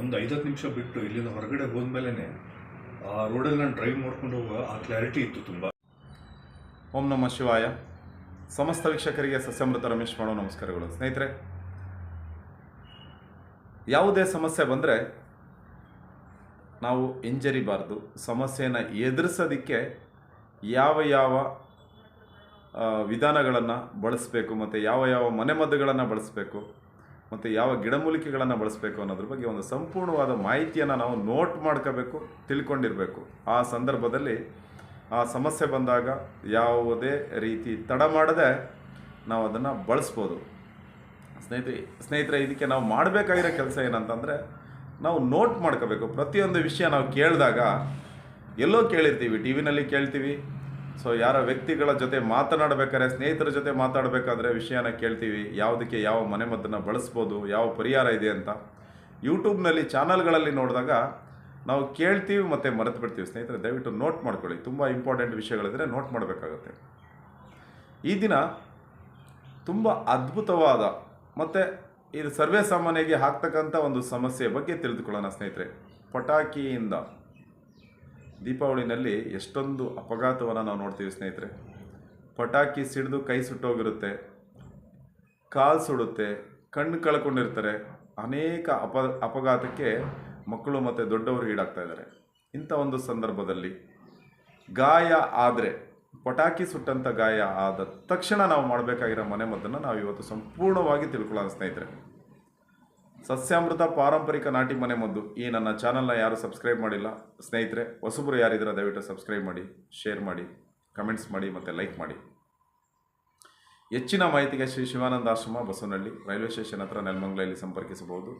ಒಂದು ಐದತ್ತು ನಿಮಿಷ ಬಿಟ್ಟು ಇಲ್ಲಿಂದ ಹೊರಗಡೆ ಹೋದ್ಮೇಲೆ ಆ ರೋಡಲ್ಲಿ ನಾನು ಡ್ರೈವ್ ಮಾಡ್ಕೊಂಡು ಹೋಗುವ ಆ ಕ್ಲಾರಿಟಿ ಇತ್ತು ತುಂಬ. ಓಂ ನಮಃ ಶಿವಾಯ. ಸಮಸ್ತ ವೀಕ್ಷಕರಿಗೆ ಸಸ್ಯಮೃತ ರಮೇಶ್ ಮಾಡೋ ನಮಸ್ಕಾರಗಳು. ಸ್ನೇಹಿತರೆ, ಯಾವುದೇ ಸಮಸ್ಯೆ ಬಂದರೆ ನಾವು ಹಿಂಜರಿಬಾರ್ದು ಸಮಸ್ಯೆಯನ್ನು ಎದುರಿಸೋದಕ್ಕೆ ಯಾವ ಯಾವ ವಿಧಾನಗಳನ್ನು ಬಳಸಬೇಕು ಮತ್ತು ಯಾವ ಯಾವ ಮನೆಮದ್ದುಗಳನ್ನು ಬಳಸಬೇಕು. ಮತ್ತು ಯಾವ ಗಿಡಮೂಲಿಕೆಗಳನ್ನು ಬಳಸಬೇಕು ಅನ್ನೋದ್ರ ಬಗ್ಗೆ ಒಂದು ಸಂಪೂರ್ಣವಾದ ಮಾಹಿತಿಯನ್ನು ನಾವು ನೋಟ್ ಮಾಡ್ಕೋಬೇಕು, ತಿಳ್ಕೊಂಡಿರಬೇಕು. ಆ ಸಂದರ್ಭದಲ್ಲಿ ಆ ಸಮಸ್ಯೆ ಬಂದಾಗ ಯಾವುದೇ ರೀತಿ ತಡ ಮಾಡದೆ ನಾವು ಅದನ್ನು ಬಳಸ್ಬೋದು. ಸ್ನೇಹಿತರೆ ಸ್ನೇಹಿತರೆ, ಇದಕ್ಕೆ ನಾವು ಮಾಡಬೇಕಾಗಿರೋ ಕೆಲಸ ಏನಂತಂದರೆ ನಾವು ನೋಟ್ ಮಾಡ್ಕೋಬೇಕು. ಪ್ರತಿಯೊಂದು ವಿಷಯ ನಾವು ಕೇಳಿದಾಗ ಎಲ್ಲೋ ಕೇಳಿರ್ತೀವಿ ಟಿ ವಿನಲ್ಲಿ ಕೇಳ್ತೀವಿ ಸೊ ಯಾರ ವ್ಯಕ್ತಿಗಳ ಜೊತೆ ಮಾತನಾಡಬೇಕಾದ್ರೆ, ಸ್ನೇಹಿತರ ಜೊತೆ ಮಾತಾಡಬೇಕಾದ್ರೆ ವಿಷಯನ ಕೇಳ್ತೀವಿ. ಯಾವುದಕ್ಕೆ ಯಾವ ಮನೆಮದ್ದನ್ನು ಬಳಸ್ಬೋದು, ಯಾವ ಪರಿಹಾರ ಇದೆ ಅಂತ. ಯೂಟ್ಯೂಬ್ನಲ್ಲಿ ಚಾನಲ್ಗಳಲ್ಲಿ ನೋಡಿದಾಗ ನಾವು ಕೇಳ್ತೀವಿ ಮತ್ತು ಮರೆತು ಬಿಡ್ತೀವಿ. ಸ್ನೇಹಿತರೆ, ದಯವಿಟ್ಟು ನೋಟ್ ಮಾಡ್ಕೊಳ್ಳಿ. ತುಂಬ ಇಂಪಾರ್ಟೆಂಟ್ ವಿಷಯಗಳಿದ್ರೆ ನೋಟ್ ಮಾಡಬೇಕಾಗತ್ತೆ. ಈ ದಿನ ತುಂಬ ಅದ್ಭುತವಾದ ಮತ್ತು ಇದು ಸರ್ವೇ ಸಾಮಾನ್ಯಗೆ ಒಂದು ಸಮಸ್ಯೆ ಬಗ್ಗೆ ತಿಳಿದುಕೊಳ್ಳೋಣ ಸ್ನೇಹಿತರೆ. ಪಟಾಕಿಯಿಂದ. ದೀಪಾವಳಿನಲ್ಲಿ ಎಷ್ಟೊಂದು ಅಪಘಾತವನ್ನು ನಾವು ನೋಡ್ತೀವಿ ಸ್ನೇಹಿತರೆ. ಪಟಾಕಿ ಸಿಡಿದು ಕೈ ಸುಟ್ಟೋಗಿರುತ್ತೆ, ಕಾಲು ಸುಡುತ್ತೆ ಕಣ್ಣು ಕಳ್ಕೊಂಡಿರ್ತಾರೆ. ಅನೇಕ ಅಪ, ಅಪಘಾತಕ್ಕೆ ಮಕ್ಕಳು ಮತ್ತು ದೊಡ್ಡವರು ಈಡಾಗ್ತಾ ಇದ್ದಾರೆ. ಇಂಥ ಒಂದು ಸಂದರ್ಭದಲ್ಲಿ ಗಾಯ ಆದರೆ, ಪಟಾಕಿ ಸುಟ್ಟಂಥ ಗಾಯ ಆದ ತಕ್ಷಣ ನಾವು ಮಾಡಬೇಕಾಗಿರೋ ಮನೆಮದ್ದನ್ನು ನಾವು ಇವತ್ತು ಸಂಪೂರ್ಣವಾಗಿ ತಿಳ್ಕೊಳ್ಳೋಣ ಸ್ನೇಹಿತರೆ. ಸಸ್ಯಾಮೃತ ಪಾರಂಪರಿಕ ನಾಟಿ ಮನೆ ಮದ್ದು. ಈ ನನ್ನ ಚಾನಲ್ನ ಯಾರು ಸಬ್ಸ್ಕ್ರೈಬ್ ಮಾಡಿಲ್ಲ, ಸ್ನೇಹಿತರೆ, ಹೊಸಬ್ರು ಯಾರಿದ್ರೆ ದಯವಿಟ್ಟು ಸಬ್ಸ್ಕ್ರೈಬ್ ಮಾಡಿ, ಶೇರ್ ಮಾಡಿ, ಕಮೆಂಟ್ಸ್ ಮಾಡಿ ಮತ್ತು ಲೈಕ್ ಮಾಡಿ. ಹೆಚ್ಚಿನ ಮಾಹಿತಿಗೆ ಶ್ರೀ ಶಿವಾನಂದ ಆಶ್ರಮ, ಬಸವನಹಳ್ಳಿ, ರೈಲ್ವೆ ಸ್ಟೇಷನ್ ಹತ್ರ ನೆಲಮಂಗ್ಲೆಯಲ್ಲಿ ಸಂಪರ್ಕಿಸಬಹುದು.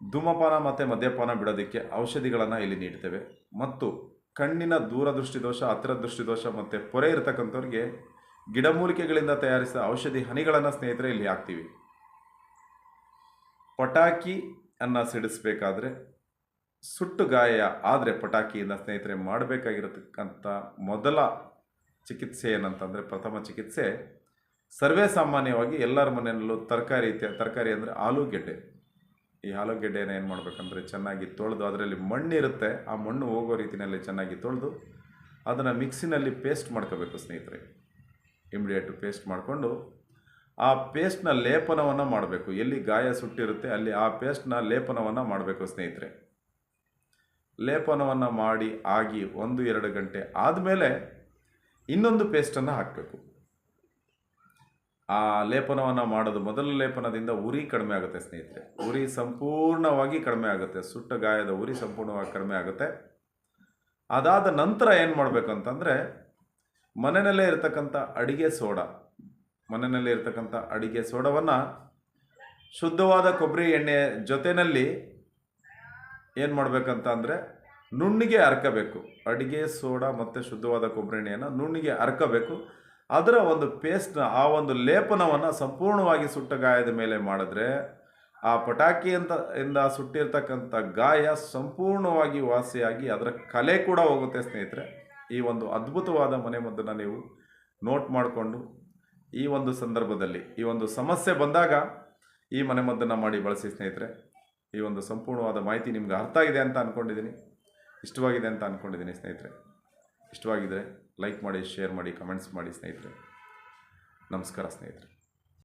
ಧೂಮಪಾನ ಮತ್ತು ಮದ್ಯಪಾನ ಬಿಡೋದಕ್ಕೆ ಔಷಧಿಗಳನ್ನು ಇಲ್ಲಿ ನೀಡ್ತೇವೆ. ಮತ್ತು ಕಣ್ಣಿನ ದೂರದೃಷ್ಟಿ ದೋಷ ಹತ್ತಿರ ದೃಷ್ಟಿ ದೋಷ ಮತ್ತು ಪೊರೆ ಇರತಕ್ಕಂಥವ್ರಿಗೆ ಗಿಡಮೂಲಿಕೆಗಳಿಂದ ತಯಾರಿಸಿದ ಔಷಧಿ ಹನಿಗಳನ್ನು ಸ್ನೇಹಿತರೆ ಇಲ್ಲಿ ಹಾಕ್ತೀವಿ. ಪಟಾಕಿ ಸಿಡಿಸಬೇಕಾದ್ರೆ ಸಿಡಿಸ್ಬೇಕಾದ್ರೆ ಸುಟ್ಟು ಗಾಯ ಆದರೆ ಪಟಾಕಿಯಿಂದ ಸ್ನೇಹಿತರೆ ಮಾಡಬೇಕಾಗಿರತಕ್ಕಂಥ ಮೊದಲ ಚಿಕಿತ್ಸೆ ಏನಂತಂದರೆ ಪ್ರಥಮ ಚಿಕಿತ್ಸೆ ಸರ್ವೇ ಸಾಮಾನ್ಯವಾಗಿ ಎಲ್ಲರ ಮನೆಯಲ್ಲೂ ತರಕಾರಿ ತರಕಾರಿ ಅಂದರೆ ಆಲೂಗೆಡ್ಡೆ. ಈ ಆಲೂಗೆಡ್ಡೆನ ಏನು ಮಾಡಬೇಕಂದ್ರೆ ಚೆನ್ನಾಗಿ ತೊಳೆದು ಅದರಲ್ಲಿ ಮಣ್ಣಿರುತ್ತೆ. ಆ ಮಣ್ಣು ಹೋಗೋ ರೀತಿಯಲ್ಲಿ ಚೆನ್ನಾಗಿ ತೊಳೆದು ಅದನ್ನು ಮಿಕ್ಸಿನಲ್ಲಿ ಪೇಸ್ಟ್ ಮಾಡ್ಕೋಬೇಕು ಸ್ನೇಹಿತರೆ. ಇಮಿಡಿಯೇಟು ಪೇಸ್ಟ್ ಮಾಡಿಕೊಂಡು ಆ ಪೇಸ್ಟ್ನ ಲೇಪನವನ್ನು ಮಾಡಬೇಕು. ಎಲ್ಲಿ ಗಾಯ ಸುಟ್ಟಿರುತ್ತೆ ಅಲ್ಲಿ ಆ ಪೇಸ್ಟ್ನ ಲೇಪನವನ್ನು ಮಾಡಬೇಕು ಸ್ನೇಹಿತರೆ. ಲೇಪನವನ್ನು ಮಾಡಿ ಆಗಿ ಒಂದು, ಎರಡು ಗಂಟೆ ಆದಮೇಲೆ ಇನ್ನೊಂದು ಪೇಸ್ಟನ್ನು ಹಾಕಬೇಕು. ಆ ಲೇಪನವನ್ನು ಮಾಡೋದು ಮೊದಲ ಲೇಪನದಿಂದ ಉರಿ ಕಡಿಮೆ ಆಗುತ್ತೆ ಸ್ನೇಹಿತರೆ. ಉರಿ ಸಂಪೂರ್ಣವಾಗಿ ಕಡಿಮೆ ಆಗುತ್ತೆ. ಸುಟ್ಟ ಗಾಯದ ಉರಿ ಸಂಪೂರ್ಣವಾಗಿ ಕಡಿಮೆ ಆಗುತ್ತೆ. ಅದಾದ ನಂತರ ಏನು ಮಾಡಬೇಕು ಅಂತಂದರೆ ಮನೆಯಲ್ಲೇ ಇರತಕ್ಕಂಥ ಅಡಿಗೆ ಸೋಡಾ. ಮನೆಯಲ್ಲಿ ಇರ್ತಕ್ಕಂಥ ಅಡಿಗೆ ಸೋಡವನ್ನು ಶುದ್ಧವಾದ ಕೊಬ್ಬರಿ ಎಣ್ಣೆ ಜೊತೆಯಲ್ಲಿ ಏನು ಮಾಡಬೇಕಂತ ಅಂದರೆ ನುಣ್ಣಿಗೆ ಅರ್ಕಬೇಕು. ಅಡಿಗೆ ಸೋಡಾ ಮತ್ತು ಶುದ್ಧವಾದ ಕೊಬ್ಬರಿ ಎಣ್ಣೆಯನ್ನು ನುಣ್ಣಿಗೆ ಅರ್ಕಬೇಕು. ಅದರ ಒಂದು ಪೇಸ್ಟ್ನ ಆ ಒಂದು ಲೇಪನವನ್ನು ಸಂಪೂರ್ಣವಾಗಿ ಸುಟ್ಟ ಗಾಯದ ಮೇಲೆ ಮಾಡಿದ್ರೆ ಆ ಪಟಾಕಿ ಅಂತ, ಇಂದ ಸುಟ್ಟಿರ್ತಕ್ಕಂಥ ಗಾಯ ಸಂಪೂರ್ಣವಾಗಿ ವಾಸಿಯಾಗಿ ಅದರ ಕಲೆ ಕೂಡ ಹೋಗುತ್ತೆ ಸ್ನೇಹಿತರೆ. ಈ ಒಂದು ಅದ್ಭುತವಾದ ಮನೆಮದ್ದನ್ನು ನೀವು ನೋಟ್ ಮಾಡಿಕೊಂಡು ಈ ಒಂದು ಸಂದರ್ಭದಲ್ಲಿ, ಈ ಒಂದು ಸಮಸ್ಯೆ ಬಂದಾಗ ಈ ಮನೆಮದ್ದನ್ನು ಮಾಡಿ ಬಳಸಿ, ಸ್ನೇಹಿತರೆ, ಈ ಒಂದು ಸಂಪೂರ್ಣವಾದ ಮಾಹಿತಿ ನಿಮ್ಗೆ ಅರ್ಥ ಆಗಿದೆ ಅಂತ ಅಂದ್ಕೊಂಡಿದ್ದೀನಿ ಇಷ್ಟವಾಗಿದೆ ಅಂತ ಅಂದ್ಕೊಂಡಿದ್ದೀನಿ ಸ್ನೇಹಿತರೆ. ಇಷ್ಟವಾಗಿದ್ದರೆ ಲೈಕ್ ಮಾಡಿ ಶೇರ್ ಮಾಡಿ ಕಮೆಂಟ್ಸ್ ಮಾಡಿ, ಸ್ನೇಹಿತರೆ. ನಮಸ್ಕಾರ, ಸ್ನೇಹಿತರೆ.